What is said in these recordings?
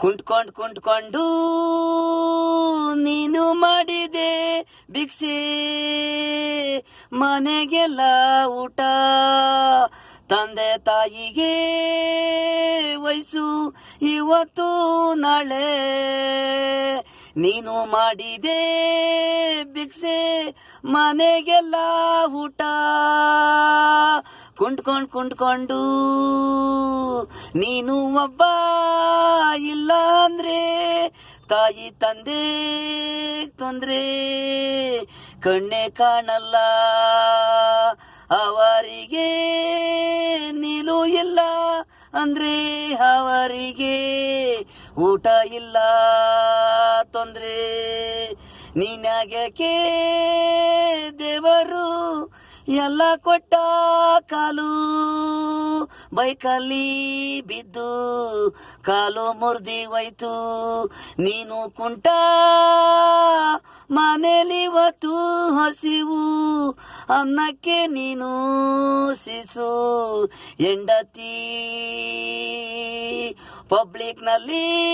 ಕುಂಟ್ಕೊಂಡ್ ಕುಂಟ್ಕೊಂಡು ನೀನು ಮಾಡಿದೆ ಭಿಕ್ಷೆ. ಮನೆಗೆಲ್ಲ ಊಟ, ತಂದೆ ತಾಯಿಗೆ ವಯಸ್ಸು, ಇವತ್ತು ನಾಳೆ ನೀನು ಮಾಡಿದೆ ಭಿಕ್ಷೆ. ಮನೆಗೆಲ್ಲ ಊಟ ಕುಂಟ್ಕೊಂಡ್ ಕುಂಟ್ಕೊಂಡು ನೀನು ಒಬ್ಬ ತಾಯಿ ತಂದೆ, ತೊಂದ್ರೆ ಕಣ್ಣೆ ಕಾಣಲ್ಲ. ಅವರಿಗೆ ನೀನು ಇಲ್ಲ ಅಂದ್ರೆ ಅವರಿಗೆ ಊಟ ಇಲ್ಲ. ತೊಂದ್ರೆ ನಿನಗೆ ದೇವರು ಎಲ್ಲ ಕೊಟ್ಟ ಕಾಲು? ಬೈಕಲ್ಲಿ ಬಿದ್ದು ಕಾಲು ಮುರಿದಿ ಹೋಯ್ತು. ನೀನು ಕುಂಟ ಮನೇಲಿ ಒತ್ತು ಹಸಿವು. ಅನ್ನಕ್ಕೆ ನೀನು ಸಿಸು. ಹೆಂಡತಿ ಪಬ್ಲಿಕ್ನಲ್ಲಿ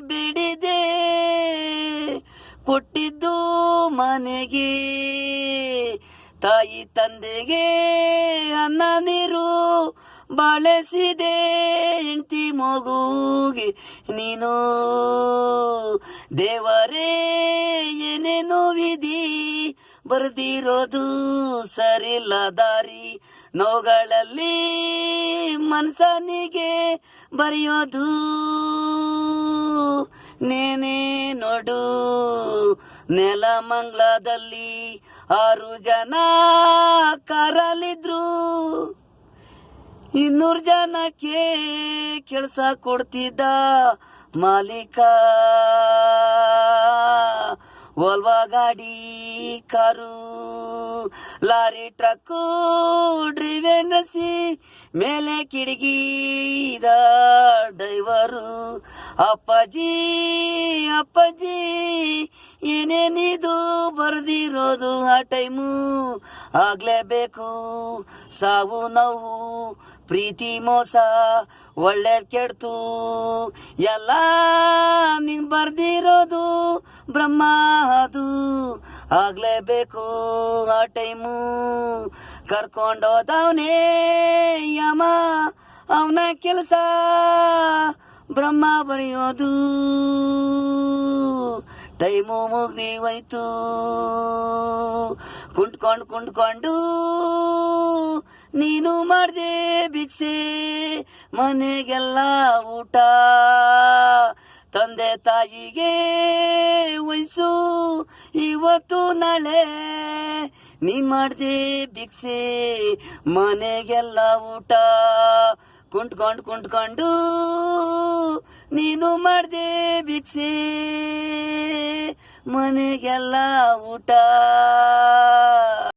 ಬಿಡಿದೆ. ಕೊಟ್ಟಿದ್ದು ಮನೆಗೆ. ತಾಯಿ ತಂದೆಗೆ ಅನ್ನ ನೀರು. ಬಳಸಿದೆ ಹೆಂಡತಿ ಮಗುಗೆ ನೀನು. ದೇವರೇ, ಏನೇನೋ ವಿಧಿ ಬರ್ದಿರೋದು ಸರಿಲ್ಲ ದಾರಿ. ನೋಗಳಲ್ಲಿ ಮನ್ಸನಿಗೆ ಬರೆಯೋದು ನೇನೆ ನೋಡು. ನೆಲಮಂಗ್ಲದಲ್ಲಿ ಆರು ಜನ ಇನ್ನೂರು ಜನಕ್ಕೆ ಕೆಲಸ ಕೊಡ್ತಿದ್ದ ಮಾಲೀಕ. ವಲ್ವಾ ಗಾಡಿ, ಕಾರು, ಲಾರಿ ಟ್ರಕ್ಕು ಡ್ರೈವರ್ ನಸಿ ಮೇಲೆ ಕಿಡಿಗಿದ ಡೈವರು ಅಪ್ಪಾಜಿ ಅಪ್ಪಾಜಿ, ಏನೇನಿದು? ಬರ್ದಿರೋದು ಆ ಟೈಮು. ಆಗ್ಲೇಬೇಕು. ಸಾವು, ನೋವು, ಪ್ರೀತಿ, ಮೋಸ ಒಳ್ಳೇದ್ ಕೆಡ್ತು. ಎಲ್ಲ ನೀನ್ ಬರ್ದಿರೋದು ಬ್ರಹ್ಮ ಅದು. ಆಗ್ಲೇಬೇಕು ಆ ಟೈಮು. ಕರ್ಕೊಂಡೋದವನೇ ಯಮ. ಅವನ ಕೆಲಸ ಬ್ರಹ್ಮ ಬರೆಯೋದು. ಟೈಮು ಹೋಯ್ತು. ಕುಂಟ್ಕೊಂಡು ಕುಂಟ್ಕೊಂಡು ನೀನು ಮಾಡ್ದೆ ಭಿಕ್ಷೆ, ಮನೆಗೆಲ್ಲ ಊಟ. ತಂದೆ ತಾಯಿಗೆ ವಯಸ್ಸು, ಇವತ್ತು ನಾಳೆ ನೀ ಮಾಡ್ದೆ ಭಿಕ್ಷೆ, ಮನೆಗೆಲ್ಲ ಊಟ. ಕುಂಟ್ಕೊಂಡು ಕುಂಟ್ಕೊಂಡು ನೀನು ಮಾಡ್ದೆ ಭಿಕ್ಷೆ. ಮನೆಗೆಲ್ಲ ಊಟ.